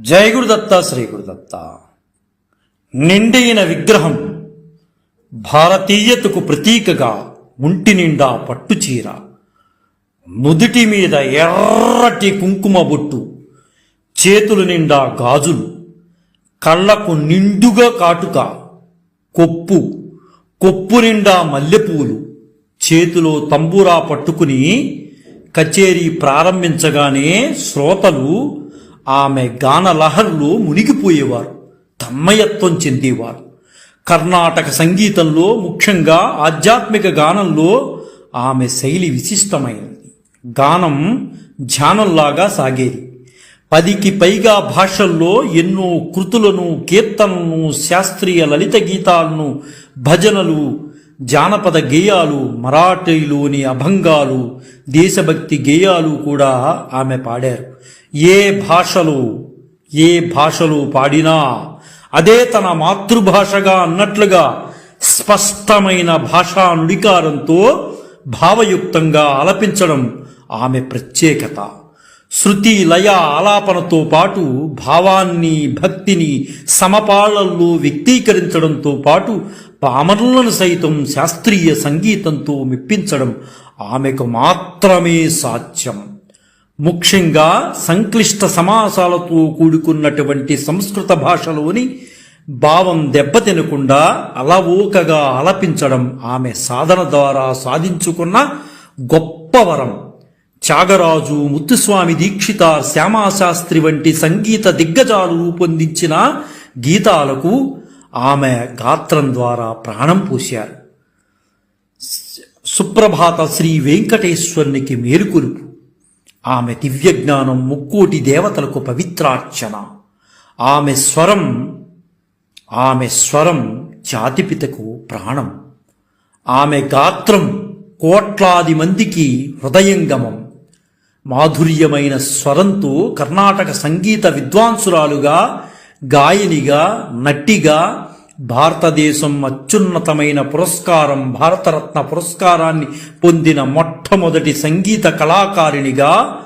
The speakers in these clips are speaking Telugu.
జై గురుదత్త శ్రీ గురుదత్త. నిండైన విగ్రహం భారతీయతకు ప్రతీకగా ఒంటి నిండా పట్టుచీర నుదుటి మీద ఎర్రటి కుంకుమ బొట్టు చేతులు నిండా గాజులు కళ్ళకు నిండుగా కాటుక కొప్పు కొప్పు నిండా మల్లెపూలు చేతిలో తంబూరా పట్టుకుని కచేరీ ప్రారంభించగానే శ్రోతలు ఆమె గానలహర్లో మునిగిపోయేవారు తన్మయత్వం చెందేవారు. కర్ణాటక సంగీతంలో ముఖ్యంగా ఆధ్యాత్మిక గానంలో ఆమె శైలి విశిష్టమైనది. గానం ధ్యానంలాగా సాగేది. పదికి పైగా భాషల్లో ఎన్నో కృతులను కీర్తనలను శాస్త్రీయ లలిత గీతాలను భజనలు జానపద గేయాలు మరాఠీలోని అభంగాలు దేశభక్తి గేయాలు కూడా ఆమె పాడారు. ఏ భాషలో ఏ భాషలు పాడినా అదే తన మాతృభాషగా అన్నట్లుగా స్పష్టమైన భాషా నుడికారంతో భావయుక్తంగా ఆలపించడం ఆమె ప్రత్యేకత. శృతి లయ ఆలాపనతో పాటు భావాన్ని భక్తిని సమపాళల్లో వ్యక్తీకరించడంతో పాటు పామరులను సైతం శాస్త్రీయ సంగీతంతో మెప్పించడం ఆమెకు మాత్రమే సాధ్యం. ముఖ్యంగా సంక్లిష్ట సమాసాలతో కూడుకున్నటువంటి సంస్కృత భాషలోని భావం దెబ్బతినకుండా అలవోకగా ఆలపించడం ఆమె సాధన ద్వారా సాధించుకున్న గొప్ప వరం. త్యాగరాజు ముత్తుస్వామి దీక్షిత శ్యామాశాస్త్రి వంటి సంగీత దిగ్గజాలు రూపొందించిన గీతాలకు ఆమె గాత్రం ద్వారా ప్రాణం పోశారు. సుప్రభాత శ్రీ వెంకటేశ్వరునికి మేలుకొలుపు. ఆమె దివ్యజ్ఞానం ముక్కోటి దేవతలకు పవిత్రార్చన. ఆమె స్వరం ఆమె స్వరం జాతిపితకు ప్రాణం. ఆమె గాత్రం కోట్లాది మందికి హృదయంగమం. మాధుర్యమైన స్వరంతో కర్ణాటక సంగీత విద్వాంసురాలుగా గాయనిగా నటిగా భారతదేశం అత్యున్నతమైన పురస్కారం భారతరత్న పురస్కారాన్ని పొందిన మొట్టమొదటి సంగీత కళాకారిణిగా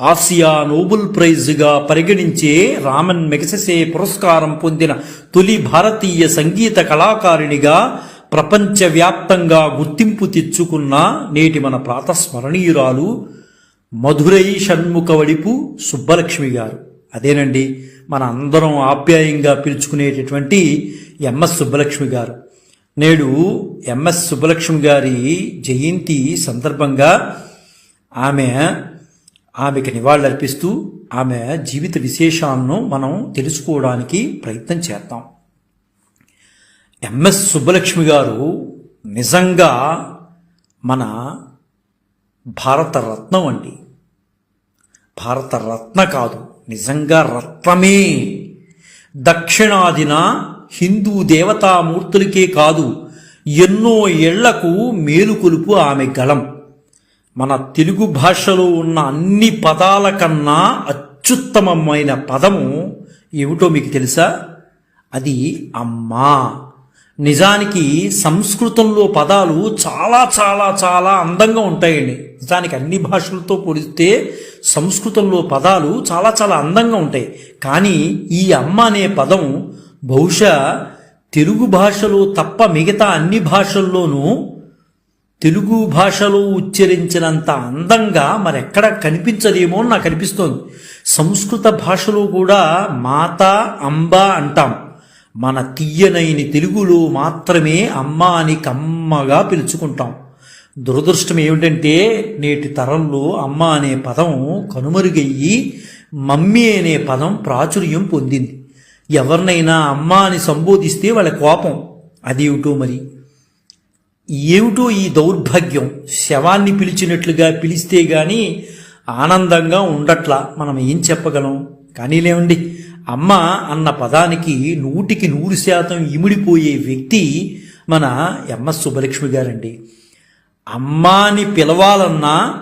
ఆసియా నోబుల్ ప్రైజ్గా పరిగణించే రామన్ మెగసెసే పురస్కారం పొందిన తొలి భారతీయ సంగీత కళాకారిణిగా ప్రపంచవ్యాప్తంగా గుర్తింపు తెచ్చుకున్న నేటి మన ప్రాతస్మరణీయురాలు మధురై షణ్ముఖ వడిపు సుబ్బలక్ష్మి గారు. అదేనండి మన అందరం ఆప్యాయంగా పిలుచుకునేటటువంటి ఎంఎస్ సుబ్బలక్ష్మి గారు. నేడు ఎంఎస్ సుబ్బలక్ష్మి గారి జయంతి సందర్భంగా ఆమె ఆమెకి నివాళులర్పిస్తూ ఆమె జీవిత విశేషాలను మనం తెలుసుకోవడానికి ప్రయత్నం చేద్దాం. ఎంఎస్ సుబ్బలక్ష్మి గారు నిజంగా మన భారతరత్నం అండి. భారత రత్న కాదు నిజంగా రత్నమే. దక్షిణాదిన హిందూ దేవతామూర్తులకే కాదు ఎన్నో ఏళ్ళకు మేలుకొలుపు ఆమె గళం. మన తెలుగు భాషలో ఉన్న అన్ని పదాల కన్నా అత్యుత్తమమైన పదము ఏమిటో మీకు తెలుసా? అది అమ్మా. నిజానికి సంస్కృతంలో పదాలు చాలా చాలా చాలా అందంగా ఉంటాయండి. నిజానికి అన్ని భాషలతో పోలిస్తే సంస్కృతంలో పదాలు చాలా చాలా అందంగా ఉంటాయి. కానీ ఈ అమ్మ అనే పదం బహుశా తెలుగు భాషలో తప్ప మిగతా అన్ని భాషల్లోనూ తెలుగు భాషలో ఉచ్చరించినంత అందంగా మరెక్కడ కనిపించదేమో అని నాకు అనిపిస్తోంది. సంస్కృత భాషలో కూడా మాత అంబ అంటాం. మన తీయనైని తెలుగులో మాత్రమే అమ్మ అని కమ్మగా పిలుచుకుంటాం. దురదృష్టం ఏమిటంటే నేటి తరంలో అమ్మ అనే పదం కనుమరుగయ్యి మమ్మీ అనే పదం ప్రాచుర్యం పొందింది. ఎవరినైనా అమ్మ అని సంబోధిస్తే వాళ్ళ కోపం. అదేమిటో మరి? ఏమిటో ఈ దౌర్భాగ్యం? శవాన్ని పిలిచినట్లుగా పిలిస్తే గాని ఆనందంగా ఉండట్లా. మనం ఏం చెప్పగలం? కానీ లేవండి అమ్మ అన్న పదానికి నూటికి నూరు శాతం ఇమిడిపోయే వ్యక్తి మన ఎంఎస్ సుబ్బలక్ష్మి గారండి. అమ్మాని పిలవాలన్నా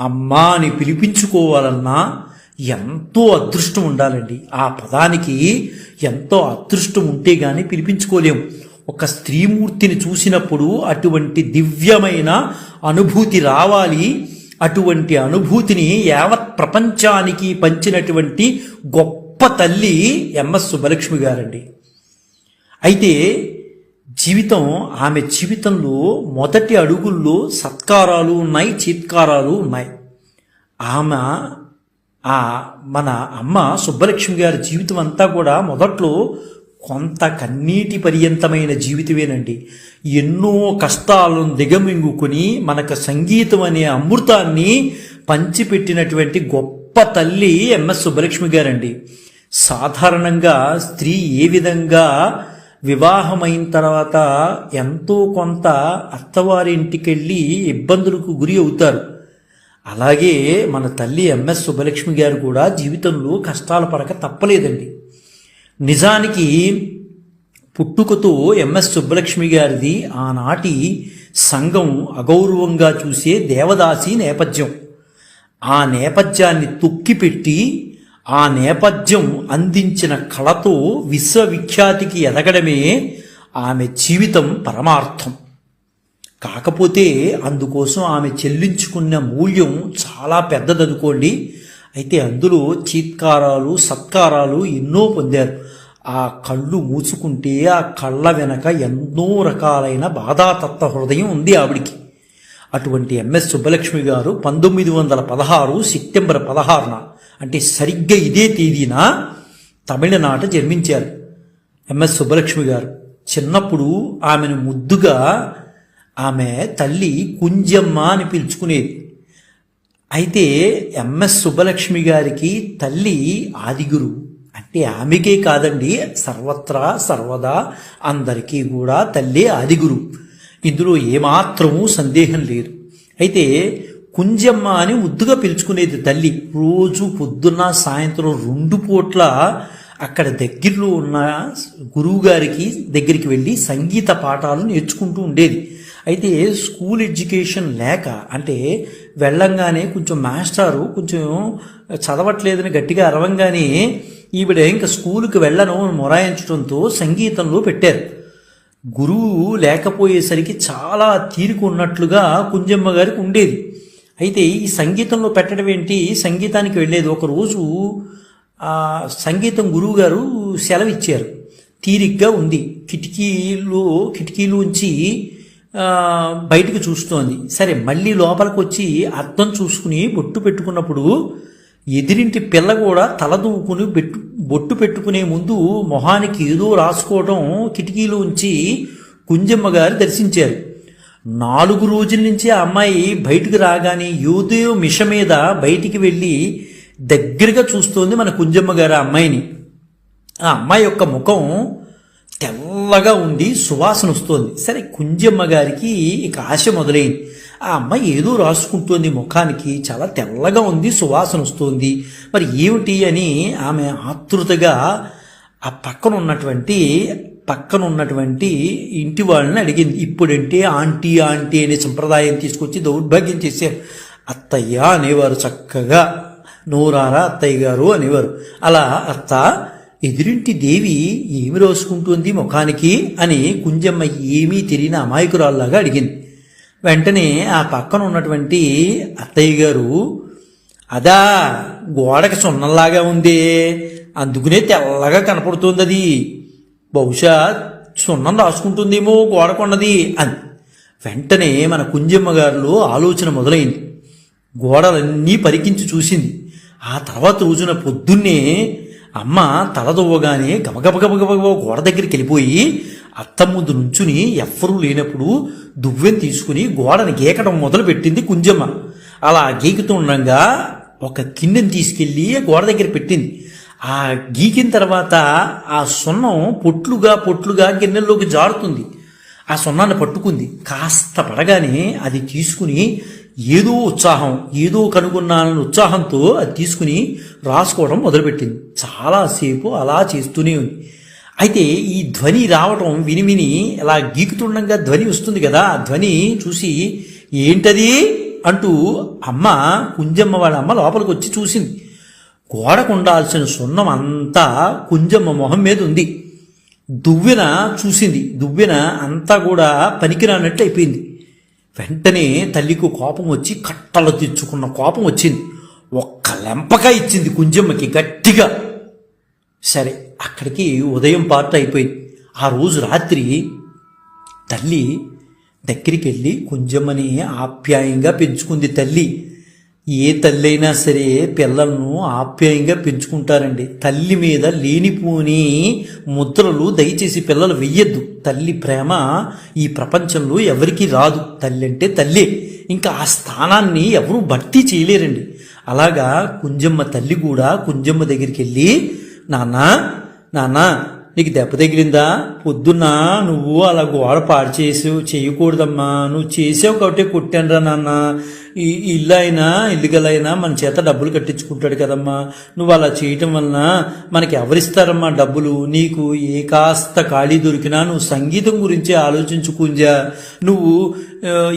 అమ్మాని పిలిపించుకోవాలన్నా ఎంతో అదృష్టం ఉండాలండి. ఆ పదానికి ఎంతో అదృష్టం ఉంటే గాని పిలిపించుకోలేము. ఒక స్త్రీమూర్తిని చూసినప్పుడు అటువంటి దివ్యమైన అనుభూతి రావాలి. అటువంటి అనుభూతిని యావత్ ప్రపంచానికి పంచినటువంటి గొప్ప తల్లి ఎంఎస్ సుబ్బలక్ష్మి గారండి. అయితే జీవితం ఆమె జీవితంలో మొదటి అడుగుల్లో సత్కారాలు ఉన్నాయి చీత్కారాలు ఉన్నాయి. ఆమె ఆ మన అమ్మ సుబ్బలక్ష్మి గారి జీవితం అంతా కూడా మొదట్లో కొంత కన్నీటి పర్యంతమైన జీవితమేనండి. ఎన్నో కష్టాలను దిగమింగుకొని మనకు సంగీతం అనే అమృతాన్ని పంచిపెట్టినటువంటి గొప్ప తల్లి ఎంఎస్ సుబ్బలక్ష్మి గారండి. సాధారణంగా స్త్రీ ఏ విధంగా వివాహమైన తర్వాత ఎంతో కొంత అత్తవారింటికెళ్ళి ఇబ్బందులకు గురి అవుతారు. అలాగే మన తల్లి ఎంఎస్ సుబ్బలక్ష్మి గారు కూడా జీవితంలో కష్టాలు పడక తప్పలేదండి. నిజానికి పుట్టుకతో ఎంఎస్ సుబ్బలక్ష్మి గారిది ఆనాటి సంఘం అగౌరవంగా చూసే దేవదాసి నేపథ్యం. ఆ నేపథ్యాన్ని తొక్కిపెట్టి ఆ నేపథ్యం అందించిన కళతో విశ్వవిఖ్యాతికి ఎదగడమే ఆమె జీవితం పరమార్థం. కాకపోతే అందుకోసం ఆమె చెల్లించుకున్న మూల్యం చాలా పెద్దదనుకోండి. అయితే అందులో చీత్కారాలు సత్కారాలు ఎన్నో పొందారు. ఆ కళ్ళు మూసుకుంటే ఆ కళ్ళ వెనక ఎన్నో రకాలైన బాధాతత్వ హృదయం ఉంది ఆవిడికి. అటువంటి ఎంఎస్ సుబ్బలక్ష్మి గారు పంతొమ్మిది వందల పదహారు సెప్టెంబర్ పదహారున అంటే సరిగ్గా ఇదే తేదీన తమిళనాట జన్మించారు ఎంఎస్ సుబ్బలక్ష్మి గారు. చిన్నప్పుడు ఆమెను ముద్దుగా ఆమె తల్లి కుంజమ్మ అని పిలుచుకునేది. అయితే ఎంఎస్ సుబ్బలక్ష్మి గారికి తల్లి ఆదిగురు. అంటే ఆమెకే కాదండి సర్వత్రా సర్వదా అందరికీ కూడా తల్లి ఆదిగురు. ఇందులో ఏమాత్రమూ సందేహం లేదు. అయితే కుంజమ్మ అని ముద్దుగా పిలుచుకునేది తల్లి. రోజు పొద్దున్న సాయంత్రం రెండు పూట్ల అక్కడ దగ్గరలో ఉన్న గురువు గారికి దగ్గరికి వెళ్ళి సంగీత పాఠాలు నేర్చుకుంటూ ఉండేది. అయితే స్కూల్ ఎడ్యుకేషన్ లేక అంటే వెళ్ళంగానే కొంచెం మాస్టారు కొంచెం చదవట్లేదని గట్టిగా అరవంగానే ఈవిడ ఇంకా స్కూల్కి వెళ్ళను మొరాయించడంతో సంగీతంలో పెట్టారు. గురువు లేకపోయేసరికి చాలా తీరిక ఉన్నట్లుగా కుంజమ్మ గారికి ఉండేది. అయితే ఈ సంగీతంలో పెట్టడం ఏంటి? సంగీతానికి వెళ్ళేది. ఒకరోజు సంగీతం గురువు గారు సెలవిచ్చారు. తీరిగ్గా ఉంది. కిటికీలో కిటికీలోంచి ఉంచి బయటికి చూస్తోంది. సరే మళ్ళీ లోపలికి వచ్చి అర్థం చూసుకుని బొట్టు పెట్టుకున్నప్పుడు ఎదిరింటి పిల్ల కూడా తల దూకుని పెట్టు బొట్టు పెట్టుకునే ముందు మొహానికి ఏదో రాసుకోవడం కిటికీలోంచి కుంజమ్మ గారు దర్శించారు. నాలుగు రోజుల నుంచి ఆ అమ్మాయి బయటికి రాగానే ఏదో మిష మీద బయటికి వెళ్ళి దగ్గరగా చూస్తోంది మన కుంజమ్మ గారు ఆ అమ్మాయిని. ఆ అమ్మాయి యొక్క ముఖం తెల్లగా ఉండి సువాసన వస్తోంది. సరే కుంజమ్మ గారికి ఇక ఆశ మొదలైంది. ఆ అమ్మాయి ఏదో రాసుకుంటోంది ముఖానికి. చాలా తెల్లగా ఉంది సువాసన వస్తోంది. మరి ఏమిటి అని ఆమె ఆతృతగా ఆ పక్కన ఉన్నటువంటి పక్కన ఉన్నటువంటి ఇంటి వాళ్ళని అడిగింది. ఇప్పుడంటే ఆంటీ ఆంటీ అనే సంప్రదాయం తీసుకొచ్చి దౌర్భాగ్యం చేశారు. అత్తయ్య అనేవారు చక్కగా. నోరారా అత్తయ్య గారు అనేవారు. అలా అత్త ఎదురింటి దేవి ఏమి రాసుకుంటుంది ముఖానికి అని కుంజమ్మ ఏమీ తెలియని అమాయకురాల్లాగా అడిగింది. వెంటనే ఆ పక్కన ఉన్నటువంటి అత్తయ్య గారు అదా గోడకి సున్నంలాగా ఉంది. అందుకునే తెల్లగా కనపడుతుంది అది బహుశా సున్నం రాసుకుంటుందేమో గోడకున్నది అని. వెంటనే మన కుంజమ్మ గారిలో ఆలోచన మొదలైంది. గోడలన్నీ పరికించి చూసింది. ఆ తర్వాత రోజున పొద్దున్నే అమ్మ తలదువ్వగానే గబగబగబగబ గోడ దగ్గరికి వెళ్ళిపోయి అత్త ముందు నుంచుని ఎవ్వరూ లేనప్పుడు దువ్వెం తీసుకుని గోడని గీకడం మొదలు పెట్టింది కుంజమ్మ. అలా గీకుతుండగా ఒక కిన్నెని తీసుకెళ్ళి గోడ దగ్గర పెట్టింది. ఆ గీకిన తర్వాత ఆ సున్నం పొట్లుగా పొట్లుగా గిన్నెల్లోకి జారుతుంది. ఆ సున్నాన్ని పట్టుకుంది. కాస్త పడగానే అది తీసుకుని ఏదో ఉత్సాహం ఏదో కనుగొన్నానని ఉత్సాహంతో అది తీసుకుని రాసుకోవడం మొదలుపెట్టింది. చాలాసేపు అలా చేస్తూనే ఉంది. అయితే ఈ ధ్వని రావటం విని విని ఇలా గీకుతుండగా ధ్వని వస్తుంది కదా ఆ ధ్వని చూసి ఏంటది అంటూ అమ్మ కుంజమ్మ వాళ్ళ అమ్మ లోపలికి వచ్చి చూసింది. గోడకు ఉండాల్సిన సున్నం అంతా కుంజమ్మ మొహం మీద ఉంది. దువ్వెన చూసింది. దువ్వెన అంతా కూడా పనికిరానట్టు అయిపోయింది. వెంటనే తల్లికి కోపం వచ్చి కట్టలు తెచ్చుకున్న కోపం వచ్చింది. ఒక్క లెంపక ఇచ్చింది కుంజమ్మకి గట్టిగా. సరే అక్కడికి ఉదయం పార్ట్ అయిపోయింది. ఆ రోజు రాత్రి తల్లి దగ్గరికి వెళ్ళి కుంజమ్మని ఆప్యాయంగా పెంచుకుంది తల్లి. ఏ తల్లి అయినా సరే పిల్లలను ఆప్యాయంగా పెంచుకుంటారండి. తల్లి మీద లేనిపోని ముద్రలు దయచేసి పిల్లలు వెయ్యొద్దు. తల్లి ప్రేమ ఈ ప్రపంచంలో ఎవరికీ రాదు. తల్లి అంటే తల్లి. ఇంకా ఆ స్థానాన్ని ఎవరూ భర్తీ చేయలేరండి. అలాగా కుంజమ్మ తల్లి కూడా కుంజమ్మ దగ్గరికి వెళ్ళి నాన్న నాన్న నీకు దెబ్బ తగిలిందా? పొద్దున్న నువ్వు అలా గోడ పాడు చేసి చేయకూడదమ్మా. నువ్వు చేసావు కాబట్టి కొట్టానురా నాన్న. ఈ ఇల్లు అయినా ఇల్లుగలైనా మన చేత డబ్బులు కట్టించుకుంటాడు కదమ్మా. నువ్వు అలా చేయటం వలన మనకి ఎవరిస్తారమ్మా డబ్బులు? నీకు ఏ కాస్త ఖాళీ దొరికినా నువ్వు సంగీతం గురించి ఆలోచించుకుంజా. నువ్వు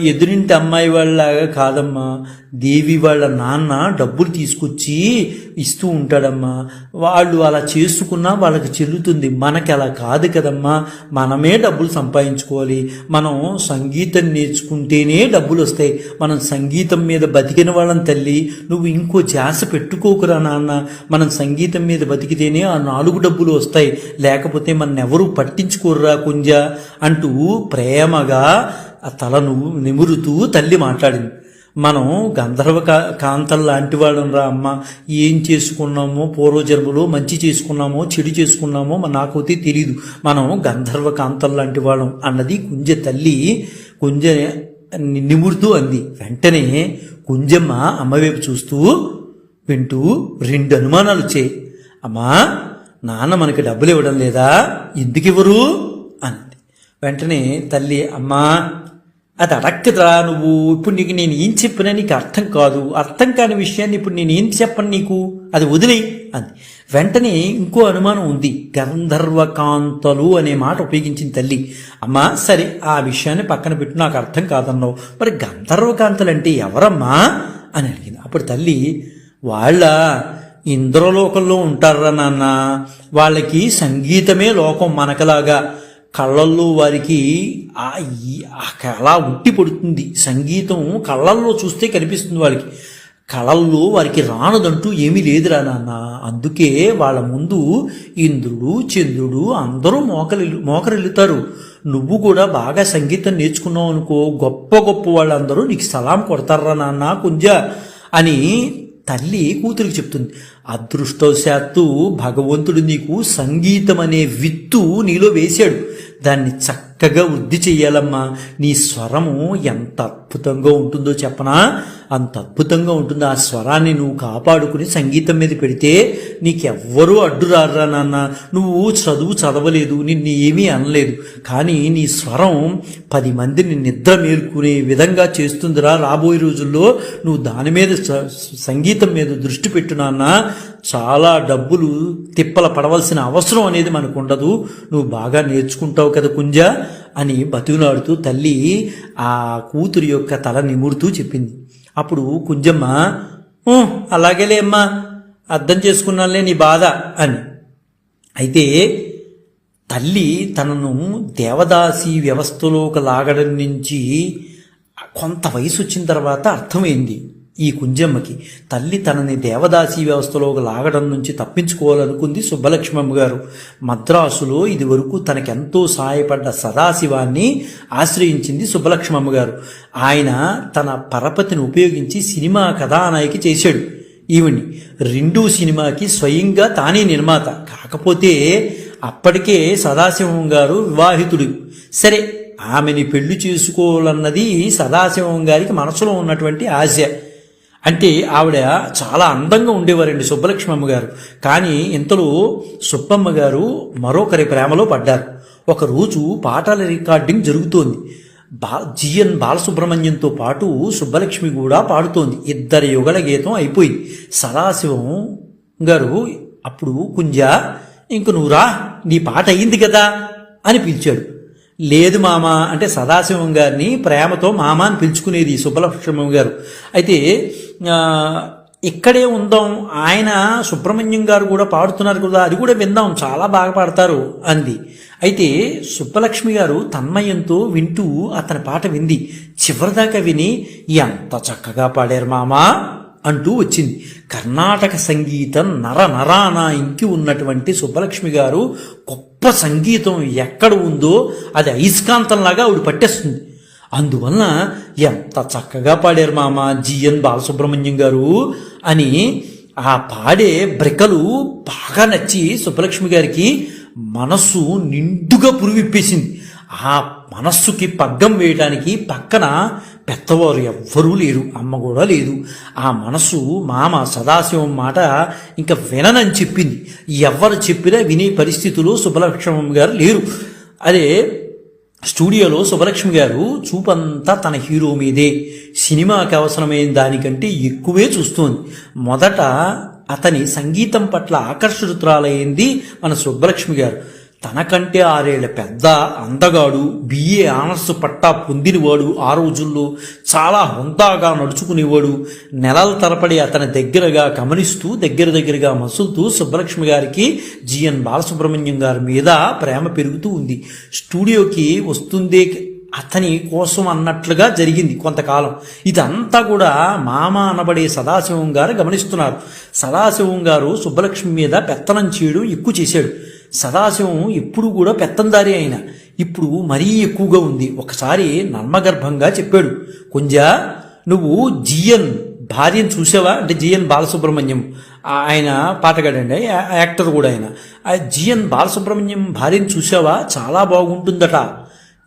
ఎదురింటి అమ్మాయి వాళ్ళలాగా కాదమ్మా. దేవి వాళ్ళ నాన్న డబ్బులు తీసుకొచ్చి ఇస్తూ ఉంటాడమ్మా. వాళ్ళు అలా చేసుకున్నా వాళ్ళకి చెల్లుతుంది. మనకి అలా కాదు కదమ్మా. మనమే డబ్బులు సంపాదించుకోవాలి. మనం సంగీతం నేర్చుకుంటేనే డబ్బులు వస్తాయి. మనం సంగీతం మీద బతికిన వాళ్ళని తల్లి. నువ్వు ఇంకో ధ్యాస పెట్టుకోకురా నాన్న. మనం సంగీతం మీద బతికితేనే ఆ నాలుగు డబ్బులు వస్తాయి. లేకపోతే మన ఎవరు పట్టించుకోర్రా కుంజ అంటూ ప్రేమగా ఆ తలను నిమురుతూ తల్లి మాట్లాడింది. మనం గంధర్వ కా- కాంతలు లాంటి వాళ్ళంరా అమ్మ. ఏం చేసుకున్నామో పూర్వజన్మలో మంచి చేసుకున్నామో చెడు చేసుకున్నామో నాకైతే తెలియదు మనం గంధర్వ కాంతలు లాంటి వాళ్ళం అన్నది కుంజ తల్లి కుంజ నిమురుతూ అంది. వెంటనే కుంజమ్మ అమ్మ వైపు చూస్తూ వింటూ రెండు అనుమానాలు వచ్చాయి. అమ్మా నాన్న మనకి డబ్బులు ఇవ్వడం లేదా? ఎందుకు ఇవ్వరు అంది. వెంటనే తల్లి అమ్మా అది అడక్కదురా నువ్వు. ఇప్పుడు నీకు నేను ఏం చెప్పినా నీకు అర్థం కాదు. అర్థం కాని విషయాన్ని ఇప్పుడు నేను ఏం చెప్పను నీకు? అది వదిలే అంది. వెంటనే ఇంకో అనుమానం ఉంది. గంధర్వకాంతలు అనే మాట ఉపయోగించింది తల్లి. అమ్మా సరే ఆ విషయాన్ని పక్కన పెట్టు నాకు అర్థం కాదన్నావు. మరి గంధర్వకాంతలు అంటే ఎవరమ్మా? అని అడిగింది. అప్పుడు తల్లి వాళ్ళ ఇంద్రలోకంలో ఉంటారా నాన్న? వాళ్ళకి సంగీతమే లోకం మనకలాగా. కళ్ళల్లో వారికి ఆ కళ ఉట్టి పడుతుంది. సంగీతం కళ్ళల్లో చూస్తే కనిపిస్తుంది వాళ్ళకి. కళల్లో వారికి రానదంటూ ఏమీ లేదురా నాన్న. అందుకే వాళ్ళ ముందు ఇంద్రుడు చంద్రుడు అందరూ మోకలి మోకరిల్లుతారు. నువ్వు కూడా బాగా సంగీతం నేర్చుకున్నావు అనుకో గొప్ప గొప్ప వాళ్ళందరూ నీకు సలాం కొడతారా నాన్న కుంజ అని తల్లి కూతురికి చెప్తుంది. అదృష్టవశాత్తు భగవంతుడు నీకు సంగీతం అనే విత్తు నీలో వేశాడు. దాన్ని చక్కగా వృద్ధి చెయ్యాలమ్మా. నీ స్వరము ఎంత అద్భుతంగా ఉంటుందో చెప్పనా? అంత అద్భుతంగా ఉంటుంది? ఆ స్వరాన్ని నువ్వు కాపాడుకుని సంగీతం మీద పెడితే నీకెవ్వరూ అడ్డురారా నాన్న. నువ్వు చదువు చదవలేదు నిన్ను ఏమీ అనలేదు. కానీ నీ స్వరం పది మందిని నిద్ర మేల్కునే విధంగా చేస్తుందిరా రాబోయే రోజుల్లో. నువ్వు దాని మీద సంగీతం మీద దృష్టి పెట్టు నాన్న. చాలా డబ్బులు తిప్పల పడవలసిన అవసరం అనేది మనకు ఉండదు నువ్వు బాగా నేర్చుకుంటావు కదా కుంజ అని బతుకులాడుతూ తల్లి ఆ కూతురి యొక్క తల నిమురుతూ చెప్పింది. అప్పుడు కుంజమ్మ "ఊ, అలాగేలే అమ్మా అర్థం చేసుకున్నానులే నీ బాధ అని. అయితే తల్లి తనను దేవదాసి వ్యవస్థలోకి లాగడం నుంచి కొంత వయసు వచ్చిన తర్వాత అర్థమైంది. ఈ కుంజమ్మకి తల్లి తనని దేవదాసి వ్యవస్థలోకి లాగడం నుంచి తప్పించుకోవాలనుకుంది సుబ్బలక్ష్మమ్మ గారు. మద్రాసులో ఇదివరకు తనకెంతో సహాయపడ్డ సదాశివాన్ని ఆశ్రయించింది సుబ్బలక్ష్మమ్మ గారు. ఆయన తన పరపతిని ఉపయోగించి సినిమా కథానాయకి చేశాడు. ఈవిని రెండు సినిమాకి స్వయంగా తానే నిర్మాత. కాకపోతే అప్పటికే సదాశివం గారు వివాహితుడు. సరే ఆమెని పెళ్ళి చేసుకోవాలన్నది సదాశివం గారికి మనసులో ఉన్నటువంటి ఆశ. అంటే ఆవిడ చాలా అందంగా ఉండేవారండి సుబ్బలక్ష్మమ్మ గారు. కానీ ఇంతలో సుబ్బమ్మ గారు మరొకరి ప్రేమలో పడ్డారు. ఒకరోజు పాటల రికార్డింగ్ జరుగుతోంది. బా జిఎన్ బాలసుబ్రహ్మణ్యంతో పాటు సుబ్బలక్ష్మి కూడా పాడుతోంది. ఇద్దరి యుగల గీతం అయిపోయింది. సదాశివం గారు అప్పుడు కుంజ ఇంక నువ్వురా నీ పాట అయింది కదా అని పిలిచాడు. లేదు మామ అంటే సదాశివం గారిని ప్రేమతో మామ అని పిలుచుకునేది సుబ్బలక్ష్మం గారు. అయితే ఇక్కడే ఉందాం. ఆయన సుబ్రహ్మణ్యం గారు కూడా పాడుతున్నారు కదా అది కూడా విందాం. చాలా బాగా పాడతారు అంది. అయితే సుబ్బలక్ష్మి గారు తన్మయంతో వింటూ అతని పాట వింది. చివరిదాకా విని ఎంత చక్కగా పాడారు మామా అంటూ వచ్చింది. కర్ణాటక సంగీతం నర నరాన ఇంకి ఉన్నటువంటి సుబ్బలక్ష్మి గారు గొప్ప సంగీతం ఎక్కడ ఉందో అది అయస్కాంతంలాగా ఆవిడ పట్టేస్తుంది. అందువలన ఎంత చక్కగా పాడారు మామ జిఎన్ బాలసుబ్రహ్మణ్యం గారు అని ఆ పాడే బ్రికలు బాగా నచ్చి సుబ్బలక్ష్మి గారికి మనస్సు నిండుగా పురివిప్పేసింది. ఆ మనస్సుకి పగ్గం వేయడానికి పక్కన పెద్దవారు ఎవ్వరూ లేరు అమ్మ కూడా లేదు. ఆ మనస్సు మామ సదాశివం మాట ఇంకా విననని చెప్పింది. ఎవరు చెప్పినా వినే పరిస్థితులు సుబ్బలక్ష్మి గారు లేరు. అదే స్టూడియోలో సుబ్బలక్ష్మి గారు చూపంతా తన హీరో మీదే. సినిమాకి అవసరమైన దానికంటే ఎక్కువే చూస్తోంది. మొదట అతని సంగీతం పట్ల ఆకర్షితురాలైంది మన సుబ్బలక్ష్మి గారు. తనకంటే ఆరేళ్ళ పెద్ద అందగాడు బిఏ ఆనర్స్ పట్టా పొందినవాడు ఆ రోజుల్లో చాలా హుందాగా నడుచుకునేవాడు నెలల తరపడి అతని దగ్గరగా గమనిస్తూ దగ్గర దగ్గరగా మసులుతూ సుబ్బలక్ష్మి గారికి జిఎన్ బాలసుబ్రహ్మణ్యం గారి మీద ప్రేమ పెరుగుతూ ఉంది. స్టూడియోకి వస్తుందే అతని కోసం అన్నట్లుగా జరిగింది కొంతకాలం. ఇదంతా కూడా మామ అనబడే సదాశివం గారు గమనిస్తున్నారు. సదాశివం గారు సుబ్బలక్ష్మి మీద పెత్తనం చేయడం ఎక్కువ చేశాడు. సదాశివం ఎప్పుడు కూడా పెత్తందారి అయిన. ఇప్పుడు మరీ ఎక్కువగా ఉంది. ఒకసారి నర్మగర్భంగా చెప్పాడు. కొంజ నువ్వు జిఎన్ భార్యను చూసావా? అంటే జిఎన్ బాలసుబ్రహ్మణ్యం. ఆయన పాటగాడండి యాక్టర్ కూడా ఆయన. ఆ జిఎన్ బాలసుబ్రహ్మణ్యం భార్యను చూసావా? చాలా బాగుంటుందట.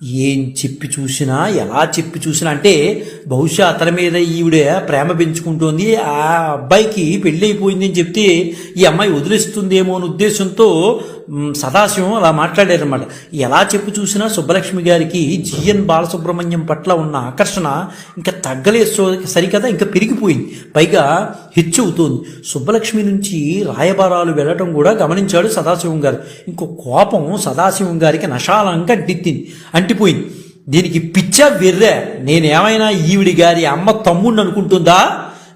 ఏం చెప్పి చూసినా ఎలా చెప్పి చూసినా అంటే బహుశా అతని మీద ఈవిడ ప్రేమ పెంచుకుంటోంది. ఆ అబ్బాయికి పెళ్ళి అయిపోయిందని చెప్తే ఈ అమ్మాయి వదిలేస్తుందేమో అనే ఉద్దేశంతో సదాశివం అలా మాట్లాడారనమాట ఎలా చెప్పు చూసినా సుబ్బలక్ష్మి గారికి జిఎన్ బాలసుబ్రహ్మణ్యం పట్ల ఉన్న ఆకర్షణ ఇంకా తగ్గలే సరికదా ఇంకా పెరిగిపోయింది. పైగా హెచ్చు అవుతోంది సుబ్బలక్ష్మి నుంచి రాయబారాలు వెళ్ళటం కూడా గమనించాడు సదాశివం గారు. ఇంకో కోపం సదాశివం గారికి నషాలంగా అంటింది అంటిపోయింది. దీనికి పిచ్చ వెర్రే. నేనేమైనా ఈవిడి గారి అమ్మ తమ్ముడిని అనుకుంటుందా?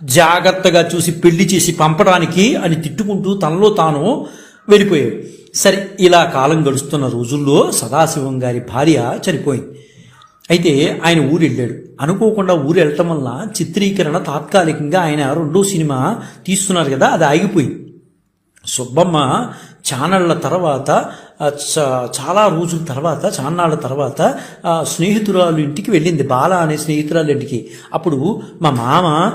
జాగ్రత్తగా చూసి పెళ్ళి చేసి పంపడానికి అని తిట్టుకుంటూ తనలో తాను వెళ్ళిపోయాడు. సరే ఇలా కాలం గడుస్తున్న రోజుల్లో సదాశివం గారి భార్య చనిపోయింది. అయితే ఆయన ఊరు వెళ్ళాడు అనుకోకుండా ఊరు వెళ్ళటం వల్ల చిత్రీకరణ తాత్కాలికంగా ఆయన రెండో సినిమా తీస్తున్నారు కదా అది ఆగిపోయింది. సుబ్బమ్మ చానళ్ళ తర్వాత చ- చాలా రోజుల తర్వాత చాన్నాళ్ళ తర్వాత స్నేహితురాలు ఇంటికి వెళ్ళింది. బాల అనే స్నేహితురాలు ఇంటికి. అప్పుడు మా మామ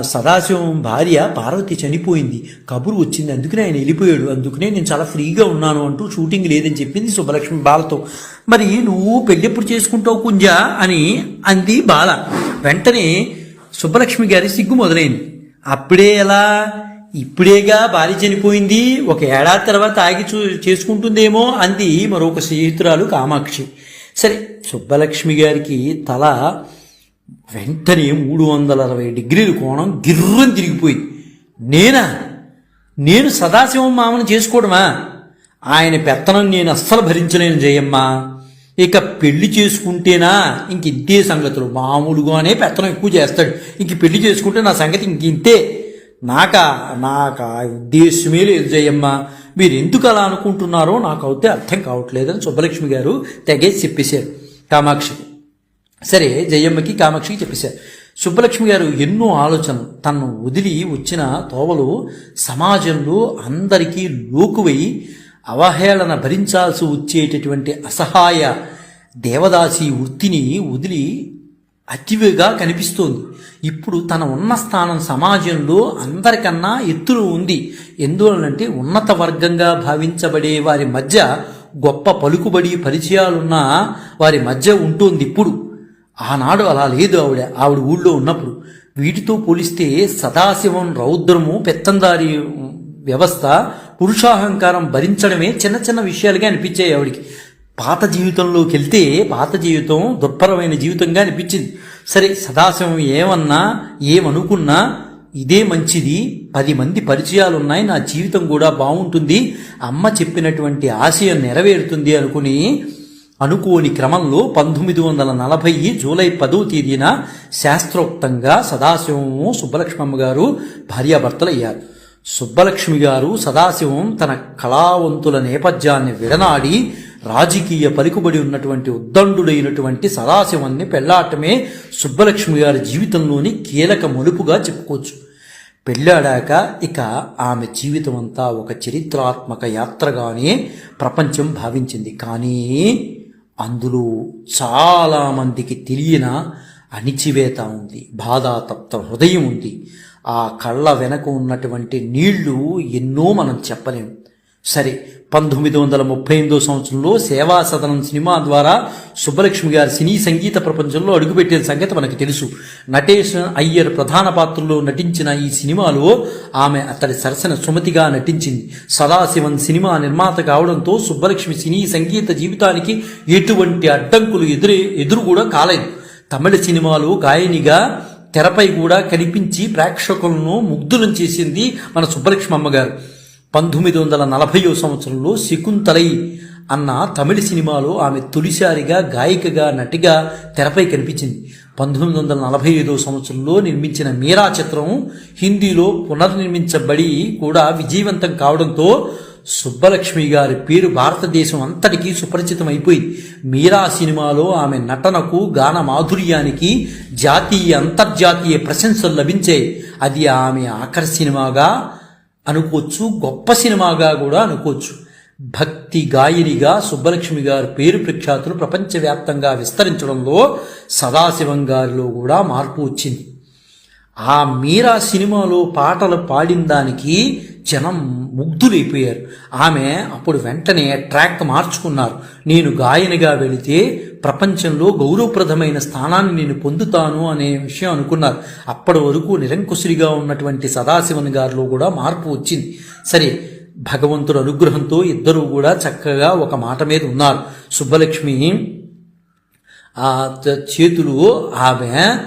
సదాశివం భార్య పార్వతి చనిపోయింది. కబురు వచ్చింది. అందుకనే ఆయన వెళ్ళిపోయాడు. అందుకనే నేను చాలా ఫ్రీగా ఉన్నాను అంటూ షూటింగ్ లేదని చెప్పింది సుబ్బలక్ష్మి బాలతో. మరి నువ్వు పెళ్ళెప్పుడు చేసుకుంటావు కుంజ? అని అంది బాల. వెంటనే సుబ్బలక్ష్మి గారి సిగ్గు మొదలైంది. అప్పుడే ఎలా? ఇప్పుడేగా భార్య చనిపోయింది ఒక ఏడాది తర్వాత ఆగి చూ చేసుకుంటుందేమో అంది మరొక స్నేహితురాలు కామాక్షి. సరే సుబ్బలక్ష్మి గారికి తల వెంటనే మూడు వందల అరవై డిగ్రీల కోణం గిర్రం తిరిగిపోయింది. నేనా? నేను సదాశివం మామను చేసుకోవడమా? ఆయన పెత్తనం నేను అస్సలు భరించలేను జయమ్మా. ఇక పెళ్ళి చేసుకుంటేనా? ఇంక ఇంతే సంగతులు. మామూలుగానే పెత్తనం ఎక్కువ చేస్తాడు. ఇంక పెళ్ళి చేసుకుంటే నా సంగతి ఇంక ఇంతే. నాకా నాకా ఉద్దేశమే లేదు జయమ్మ మీరు ఎందుకు అలా అనుకుంటున్నారో నాకు అయితే అర్థం కావట్లేదని సుబ్బలక్ష్మి గారు తెగేసి చెప్పేశారు. కామాక్షికి సరే జయమ్మకి కామాక్షికి చెప్పేశారు. సుబ్బలక్ష్మి గారు ఎన్నో ఆలోచనలు. తను వదిలి వచ్చిన తోవలు సమాజంలో అందరికీ లోకువై అవహేళన భరించాల్సి వచ్చేటటువంటి అసహాయ దేవదాసి వృత్తిని వదిలి అతివిగా కనిపిస్తోంది. ఇప్పుడు తన ఉన్న స్థానం సమాజంలో అందరికన్నా ఎత్తులో ఉంది. ఎందువలనంటే ఉన్నత వర్గంగా భావించబడే వారి మధ్య గొప్ప పలుకుబడి పరిచయాలున్న వారి మధ్య ఉంటుంది ఇప్పుడు. ఆనాడు అలా లేదు ఆవిడ ఆవిడ ఊళ్ళో ఉన్నప్పుడు. వీటితో పోలిస్తే సదాశివం రౌద్రము పెత్తందారి వ్యవస్థ పురుషాహంకారం భరించడమే చిన్న చిన్న విషయాలుగా అనిపించాయి ఆవిడికి. పాత జీవితంలోకి వెళ్తే పాత జీవితం దుర్భరమైన జీవితంగా అనిపించింది. సరే సదాశివం ఏమన్నా ఏమనుకున్నా ఇదే మంచిది. పది మంది పరిచయాలు ఉన్నాయి నా జీవితం కూడా బాగుంటుంది. అమ్మ చెప్పినటువంటి ఆశయం నెరవేరుతుంది అనుకుని అనుకోని క్రమంలో పంతొమ్మిది వందల నలభై జూలై పదో తేదీన శాస్త్రోక్తంగా సదాశివము సుబ్బలక్ష్మమ్మ గారు భార్యాభర్తలయ్యారు. సుబ్బలక్ష్మి గారు సదాశివం తన కళావంతుల నేపథ్యాన్ని విడనాడి రాజకీయ పలుకుబడి ఉన్నటువంటి ఉద్దండుడైనటువంటి సదాశివాన్ని పెళ్ళాటమే సుబ్బలక్ష్మి గారి జీవితంలోని కీలక మలుపుగా చెప్పుకోవచ్చు. పెళ్ళాడాక ఇక ఆమె జీవితం అంతా ఒక చరిత్రాత్మక యాత్రగానే ప్రపంచం భావించింది. కానీ అందులో చాలామందికి తెలియన అణిచివేత ఉంది. బాధాతప్త హృదయం ఉంది. ఆ కళ్ళ వెనక ఉన్నటువంటి నీళ్ళు ఎన్నో మనం చెప్పలేము సరే పంతొమ్మిది వందల ముప్పై ఎనిమిదో సంవత్సరంలో సేవా సదనం సినిమా ద్వారా సుబ్బలక్ష్మి గారి సినీ సంగీత ప్రపంచంలో అడుగుపెట్టిన సంగతి మనకు తెలుసు. నటేష్ అయ్యర్ ప్రధాన పాత్రలో నటించిన ఈ సినిమాలో ఆమె అతడి సరసన సుమతిగా నటించింది. సదాశివన్ సినిమా నిర్మాత కావడంతో సుబ్బలక్ష్మి సినీ సంగీత జీవితానికి ఎటువంటి అడ్డంకులు ఎదురే ఎదురు కూడా కాలేదు. తమిళ సినిమాలు గాయనిగా తెరపై కూడా కనిపించి ప్రేక్షకులను ముగ్ధులను చేసింది మన సుబ్బలక్ష్మి అమ్మగారు పంతొమ్మిది వందల నలభైవ సంవత్సరంలో శకుంతలై అన్న తమిళ సినిమాలో ఆమె తొలిసారిగా గాయికగా నటిగా తెరపై కనిపించింది. పంతొమ్మిది వందల నలభై ఐదో సంవత్సరంలో నిర్మించిన మీరా చిత్రం హిందీలో పునర్నిర్మించబడి కూడా విజయవంతం కావడంతో సుబ్బలక్ష్మి గారి పేరు భారతదేశం అంతటికీ సుపరిచితం అయిపోయింది మీరా సినిమాలో ఆమె నటనకు గాన మాధుర్యానికి జాతీయ అంతర్జాతీయ ప్రశంసలు లభించాయి. అది ఆమె ఆఖరి సినిమాగా అనుకోవచ్చు గొప్ప సినిమాగా కూడా అనుకోవచ్చు. భక్తి గాయనిగా సుబ్బలక్ష్మి గారి పేరు ప్రఖ్యాతులు ప్రపంచవ్యాప్తంగా విస్తరించడంలో సదాశివం గారిలో కూడా మార్పు వచ్చింది. ఆ మీరా సినిమాలో పాటలు పాడిన దానికి జనం ముగ్ధులైపోయారు. ఆమె అప్పుడు వెంటనే ట్రాక్ మార్చుకున్నారు. నేను గాయనిగా వెళితే ప్రపంచంలో గౌరవప్రదమైన స్థానాన్ని నేను పొందుతాను అనే విషయం అనుకున్నారు. అప్పటి వరకు నిరంకుశుడిగా ఉన్నటువంటి సదాశివన్ గారిలో కూడా మార్పు వచ్చింది. సరే భగవంతుడు అనుగ్రహంతో ఇద్దరూ కూడా చక్కగా ఒక మాట మీద ఉన్నారు. సుబ్బలక్ష్మి ఆ చేతులు ఆమె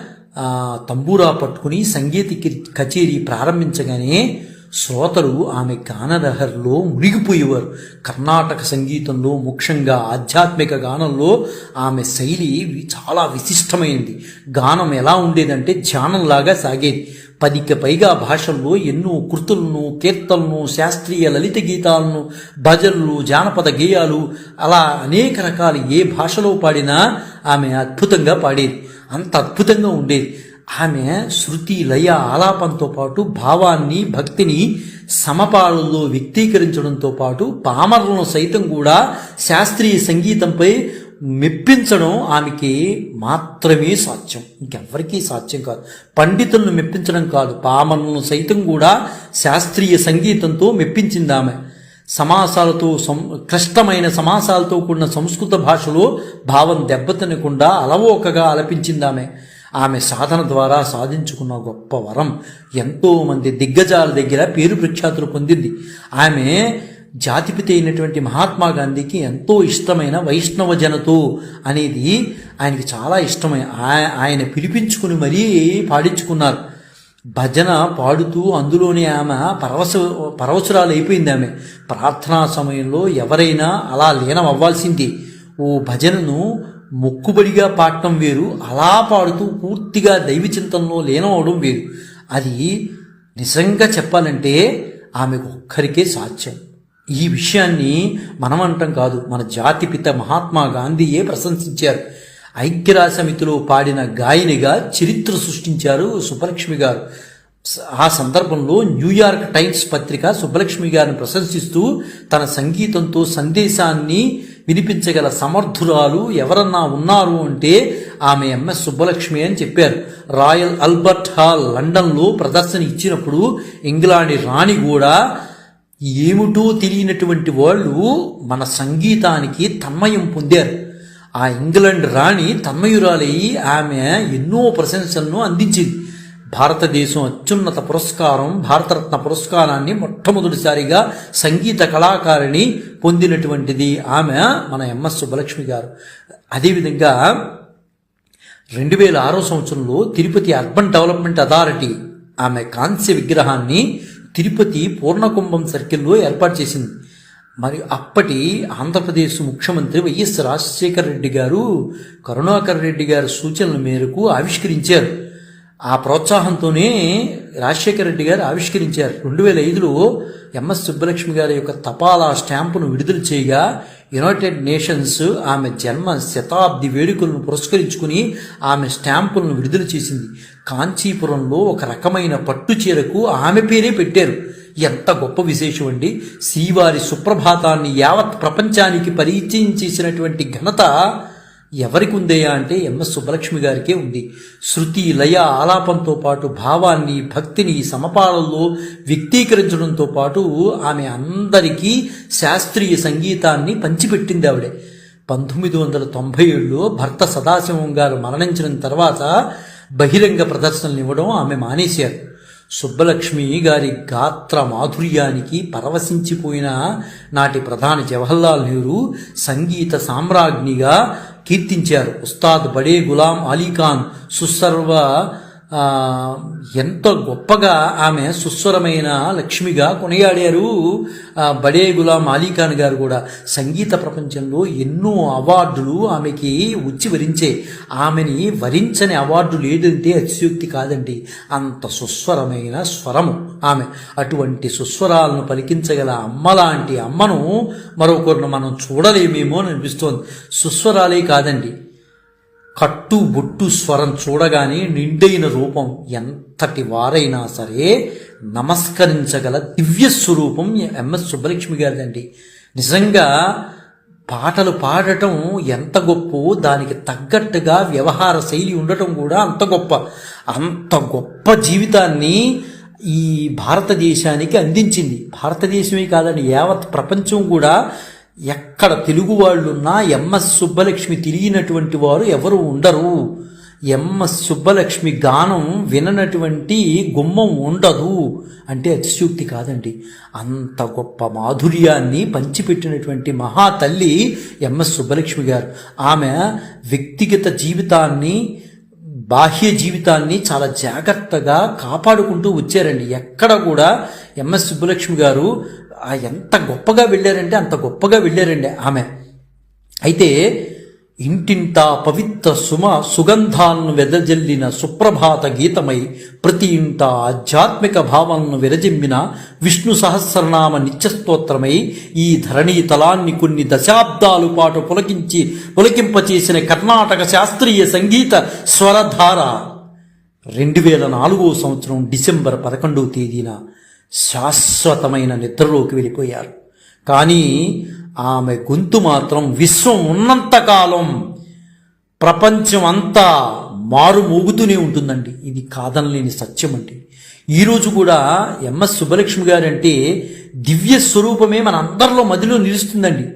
తంబూరా పట్టుకుని సంగీత కచేరీ ప్రారంభించగానే శ్రోతలు ఆమె గానరహర్లో మునిగిపోయేవారు. కర్ణాటక సంగీతంలో ముఖ్యంగా ఆధ్యాత్మిక గానంలో ఆమె శైలి చాలా విశిష్టమైనది. గానం ఎలా ఉండేదంటే ధ్యానంలాగా సాగేది. పదికి పైగా భాషల్లో ఎన్నో కృతులను కీర్తనలను శాస్త్రీయ లలిత గీతాలను భజనలు జానపద గేయాలు అలా అనేక రకాలు ఏ భాషలో పాడినా ఆమె అద్భుతంగా పాడేది. అంత అద్భుతంగా ఉండేది. ఆమె శృతి లయ ఆలాపంతో పాటు భావాన్ని భక్తిని సమపాలలో వ్యక్తీకరించడంతో పాటు పామరులను సైతం కూడా శాస్త్రీయ సంగీతంపై మెప్పించడం ఆమెకి మాత్రమే సాధ్యం. ఇంకెవ్వరికీ సాధ్యం కాదు. పండితులను మెప్పించడం కాదు. పామరులను సైతం కూడా శాస్త్రీయ సంగీతంతో మెప్పించింది ఆమె. సమాసాలతో సం క్లిష్టమైన సమాసాలతో కూడిన సంస్కృత భాషలో భావం దెబ్బతినకుండా అలవోకగా ఆలపించింది ఆమె ఆమె సాధన ద్వారా సాధించుకున్న గొప్ప వరం ఎంతో మంది దిగ్గజాల దగ్గర పేరు ప్రఖ్యాతులు పొందింది. ఆమె జాతిపిత అయినటువంటి మహాత్మా గాంధీకి ఎంతో ఇష్టమైన వైష్ణవ జనతో అనేది ఆయనకి చాలా ఇష్టమైన ఆయన పిలిపించుకుని మరీ పాడించుకున్నారు. భజన పాడుతూ అందులోనే ఆమె పరవశ పరవశురాలు అయిపోయింది ఆమె. ప్రార్థనా సమయంలో ఎవరైనా అలా లీనం అవ్వాల్సింది ఓ భజనను మొక్కుబడిగా పాడటం వేరు అలా పాడుతూ పూర్తిగా దైవ చింతనలో లీనం అవడం వేరు. అది నిజంగా చెప్పాలంటే ఆమెకు ఒక్కరికే సాధ్యం. ఈ విషయాన్ని మనం అంటాం కాదు మన జాతిపిత మహాత్మా గాంధీయే ప్రశంసించారు. ఐక్యరాజ్యమితిలో పాడిన గాయనిగా చరిత్ర సృష్టించారు సుబ్బలక్ష్మి గారు. ఆ సందర్భంలో న్యూయార్క్ టైమ్స్ పత్రిక సుబ్బలక్ష్మి గారిని ప్రశంసిస్తూ తన సంగీతంతో సందేశాన్ని వినిపించగల సమర్థురాలు ఎవరన్నా ఉన్నారు అంటే ఆమె ఎంఎస్ సుబ్బలక్ష్మి అని చెప్పారు. రాయల్ అల్బర్ట్ హాల్ లండన్లో ప్రదర్శన ఇచ్చినప్పుడు ఇంగ్లాండ్ రాణి కూడా ఏమిటో తెలియనటువంటి వాళ్ళు మన సంగీతానికి తన్మయం పొందారు. ఆ ఇంగ్లాండ్ రాణి తన్మయురాలయ్యి ఆమె ఎన్నో ప్రశంసలను అందించింది. భారతదేశం అత్యున్నత పురస్కారం భారతరత్న పురస్కారాన్ని మొట్టమొదటిసారిగా సంగీత కళాకారిణి పొందినటువంటిది ఆమె మన ఎంఎస్ సుబ్బలక్ష్మి గారు. అదేవిధంగా రెండు వేల ఆరో సంవత్సరంలో తిరుపతి అర్బన్ డెవలప్మెంట్ అథారిటీ ఆమె కాంస్య విగ్రహాన్ని తిరుపతి పూర్ణకుంభం సర్కిల్లో ఏర్పాటు చేసింది. మరి అప్పటి ఆంధ్రప్రదేశ్ ముఖ్యమంత్రి వైఎస్ రాజశేఖర రెడ్డి గారు కరుణాకర్ రెడ్డి గారి సూచనల మేరకు ఆవిష్కరించారు. ఆ ప్రోత్సాహంతోనే రాజశేఖర రెడ్డి గారు ఆవిష్కరించారు. రెండు వేల ఐదులో ఎంఎస్ సుబ్బలక్ష్మి గారి యొక్క తపాలా స్టాంపును విడుదల చేయగా యునైటెడ్ నేషన్స్ ఆమె జన్మ శతాబ్ది వేడుకలను పురస్కరించుకుని ఆమె స్టాంపులను విడుదల చేసింది. కాంచీపురంలో ఒక రకమైన పట్టు చీరకు ఆమె పేరే పెట్టారు. ఎంత గొప్ప విశేషం అండి. శ్రీవారి సుప్రభాతాన్ని యావత్ ప్రపంచానికి పరిచయం చేసినటువంటి ఘనత ఎవరికి ఉందేయా అంటే ఎంఎస్ సుబ్బలక్ష్మి గారికే ఉంది. శృతి లయ ఆలాపంతో పాటు భావాన్ని భక్తిని సమపాలల్లో వ్యక్తీకరించడంతో పాటు ఆమె అందరికీ శాస్త్రీయ సంగీతాన్ని పంచిపెట్టింది ఆవిడే. పంతొమ్మిది వందల తొంభై ఏడులో భర్త సదాశివం గారు మరణించిన తర్వాత బహిరంగ ప్రదర్శనలు ఇవ్వడం ఆమె మానేశారు. సుబ్బలక్ష్మి గారి గాత్ర మాధుర్యానికి పరవశించిపోయిన నాటి ప్రధాని జవహర్లాల్ నెహ్రూ సంగీత సామ్రాజ్ఞిగా కీర్తించారు. ఉస్తాద్ బడే గులాం అలీఖాన్ సుసర్వ ఎంత గొప్పగా ఆమె సుస్వరమైన లక్ష్మిగా కొనియాడారు. బడే గులాం అలీఖాన్ గారు కూడా సంగీత ప్రపంచంలో ఎన్నో అవార్డులు ఆమెకి వచ్చి వరించే. ఆమెని వరించని అవార్డు లేదంటే అతిశయోక్తి కాదండి. అంత సుస్వరమైన స్వరము ఆమె. అటువంటి సుస్వరాలను పలికించగల అమ్మ లాంటి అమ్మను మరొకరిని మనం చూడలేమేమో అని అనిపిస్తోంది. సుస్వరాలే కాదండి. కట్టు బొట్టు స్వరం చూడగానే నిండైన రూపం ఎంతటి వారైనా సరే నమస్కరించగల దివ్య స్వరూపం ఎంఎస్ సుబ్బలక్ష్మి గారిదండి. నిజంగా పాటలు పాడటం ఎంత గొప్ప దానికి తగ్గట్టుగా వ్యవహార శైలి ఉండటం కూడా అంత గొప్ప. అంత గొప్ప జీవితాన్ని ఈ భారతదేశానికి అందించింది. భారతదేశమే కాదని యావత్ ప్రపంచం కూడా ఎక్కడ తెలుగు వాళ్ళున్నా ఎంఎస్ సుబ్బలక్ష్మి తిరిగినటువంటి వారు ఎవరు ఉండరు. ఎంఎస్ సుబ్బలక్ష్మి గానం విననటువంటి గుమ్మం ఉండదు. అంటే అతిశూక్తి కాదండి. అంత గొప్ప మాధుర్యాన్ని పంచిపెట్టినటువంటి మహా తల్లి ఎంఎస్ సుబ్బలక్ష్మి గారు. ఆమె వ్యక్తిగత జీవితాన్ని బాహ్య జీవితాన్ని చాలా జాగ్రత్తగా కాపాడుకుంటూ వచ్చారండి. ఎక్కడ కూడా ఎంఎస్ సుబ్బలక్ష్మి గారు ఎంత గొప్పగా వెళ్ళారంటే అంత గొప్పగా వెళ్ళారండి ఆమె. అయితే ఇంటింతా పవిత్ర సుమ సుగంధాలను వెదజల్లిన సుప్రభాత గీతమై ప్రతి ఇంట ఆధ్యాత్మిక భావాలను విరజిమ్మిన విష్ణు సహస్రనామ నిత్యస్తోత్రమై ఈ ధరణీ తలాన్ని కొన్ని దశాబ్దాలు పాటు పులకించి పులకింపచేసిన కర్ణాటక శాస్త్రీయ సంగీత స్వరధార. రెండు వేల నాలుగో సంవత్సరం డిసెంబర్ పదకొండవ తేదీన శాశ్వతమైన నిద్రలోకి వెళ్ళిపోయారు. కానీ ఆమె గొంతు మాత్రం విశ్వం ఉన్నంతకాలం ప్రపంచం అంతా మారు మోగుతూనే ఉంటుందండి. ఇది కాదనలేని సత్యం అండి. ఈరోజు కూడా ఎంఎస్ సుబ్బలక్ష్మి గారంటే దివ్య స్వరూపమే మన అందరిలో మదిలో నిలుస్తుందండి.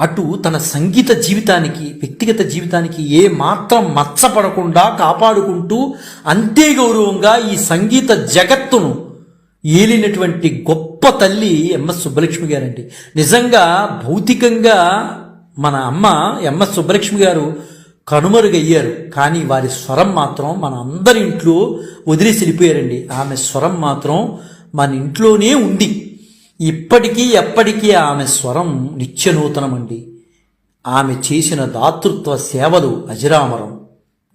అటు తన సంగీత జీవితానికి వ్యక్తిగత జీవితానికి ఏ మాత్రం మచ్చపడకుండా కాపాడుకుంటూ అంతే గౌరవంగా ఈ సంగీత జగత్తును ఏలినటువంటి గొప్ప తల్లి ఎంఎస్ సుబ్బలక్ష్మి గారండి. నిజంగా భౌతికంగా మన అమ్మ ఎంఎస్ సుబ్బలక్ష్మి గారు కనుమరుగయ్యారు. కానీ వారి స్వరం మాత్రం మన అందరి ఇంట్లో వదిలేసి వెళ్ళిపోయారండి. ఆమె స్వరం మాత్రం మన ఇంట్లోనే ఉంది. ఇప్పటికీ ఎప్పటికీ ఆమె స్వరం నిత్యనూతనమండి. ఆమె చేసిన దాతృత్వ సేవలు అజరామరం.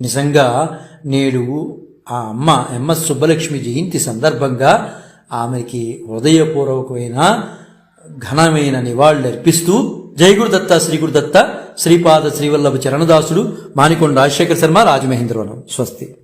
నిజంగా నేడు ఆ అమ్మ ఎంఎస్ సుబ్బలక్ష్మి జయంతి సందర్భంగా ఆమెకి హృదయపూర్వకమైన ఘనమైన నివాళులు అర్పిస్తూ జై గురుదత్త శ్రీ గురుదత్త శ్రీపాద శ్రీవల్లభ చరణదాసుడు మానికొండ రాజశేఖర శర్మ రాజమహేంద్రవనం. స్వస్తి.